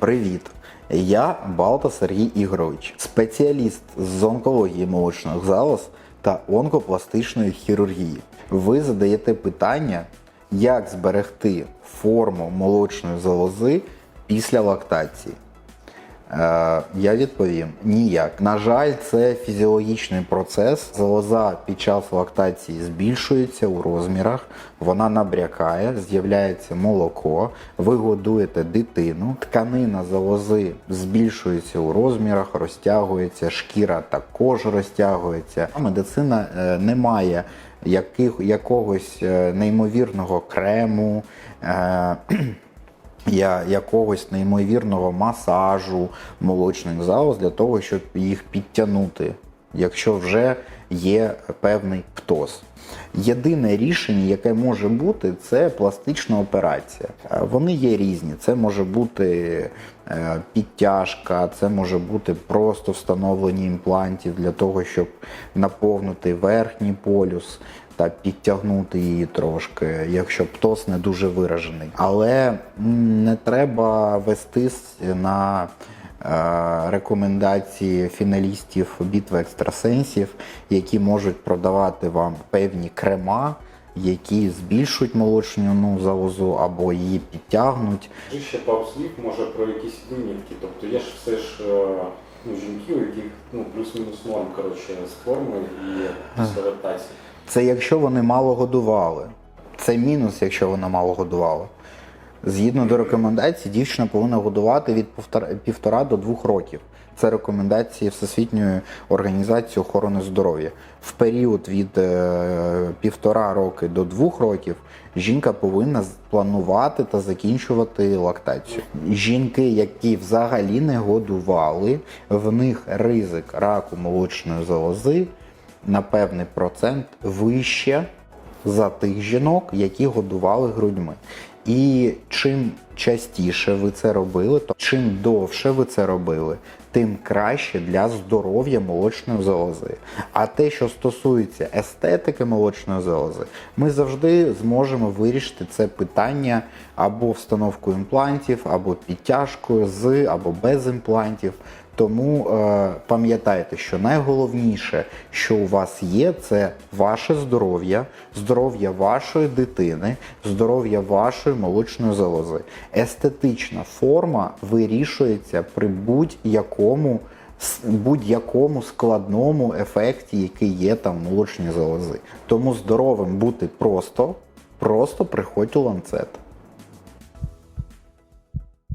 Привіт! Я Балта Сергій Ігорович, спеціаліст з онкології молочних залоз та онкопластичної хірургії. Ви задаєте питання, як зберегти форму молочної залози після лактації. Е, Я відповім ніяк. На жаль, це фізіологічний процес. Залоза під час лактації збільшується у розмірах, вона набрякає, з'являється молоко, ви годуєте дитину, тканина залози збільшується у розмірах, розтягується, шкіра також розтягується. Медицина е, не має яких, якогось е, неймовірного крему. е, я якогось неймовірного масажу молочних залоз для того, щоб їх підтягнути, якщо вже є певний птоз. Єдине рішення, яке може бути, це пластична операція. Е, Вони є різні. Це може бути е, підтяжка, це може бути просто встановлення імплантів для того, щоб наповнити верхній полюс та підтягнути її трошки, якщо птоз не дуже виражений. Але не треба вестись на рекомендації фіналістів битви екстрасенсів, які можуть продавати вам певні крема. Які збільшують молочну залозу або її підтягнуть. Скажи ще пару слів, може, про якісь винятки. Тобто є ж все ж е, ну, жінки, у яких ну, плюс-мінус норм коротше, з формою і лактації. Це якщо вони мало годували. Це мінус, якщо вона мало годувала. Згідно до рекомендацій, дівчина повинна годувати від півтора- до двох років. Це рекомендації Всесвітньої організації охорони здоров'я. В період від е, півтора роки до двох років жінка повинна планувати та закінчувати лактацію. Жінки, які взагалі не годували, в них ризик раку молочної залози на певний процент вище за тих жінок, які годували грудьми. І чим частіше ви це робили, то чим довше ви це робили, тим краще для здоров'я молочної залози. А те, що стосується естетики молочної залози, ми завжди зможемо вирішити це питання або встановкою імплантів, або підтяжкою з або без імплантів. Тому е, пам'ятайте, що найголовніше, що у вас є, це ваше здоров'я, здоров'я вашої дитини, здоров'я вашої молочної залози. Естетична форма вирішується при будь-якому будь-якому складному ефекті, який є там в молочній залози. Тому здоровим бути просто, просто приходь у ланцет.